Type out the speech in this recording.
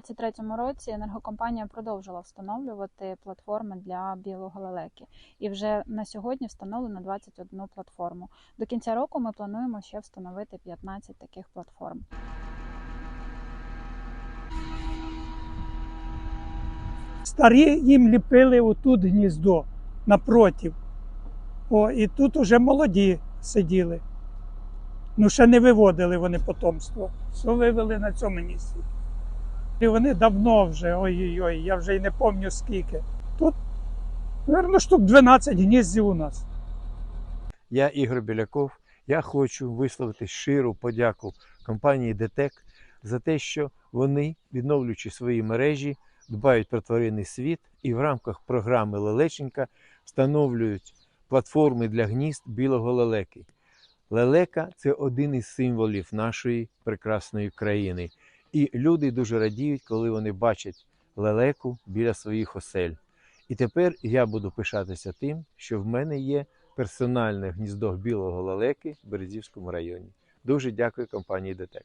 2023 році енергокомпанія продовжила встановлювати платформи для білого лелеки. І вже на сьогодні встановлено 21 платформу. До кінця року ми плануємо ще встановити 15 таких платформ. Старі їм ліпили отут гніздо напротив. О, і тут уже молоді сиділи. Ну, ще не виводили вони потомство. Все вивели на цьому місці. І вони давно вже, ой-ой-ой, я вже й не пам'ятаю скільки. Тут, мабуть, штук 12 гніздів у нас. Я Ігор Біляков. Я хочу висловити щиру подяку компанії ДТЕК за те, що вони, відновлюючи свої мережі, дбають про тваринний світ і в рамках програми Лелеченька встановлюють платформи для гнізд білого лелеки. Лелека це один із символів нашої прекрасної країни. І люди дуже радіють, коли вони бачать лелеку біля своїх осель. І тепер я буду пишатися тим, що в мене є персональне гніздо білого лелеки в Березівському районі. Дуже дякую компанії ДТЕК.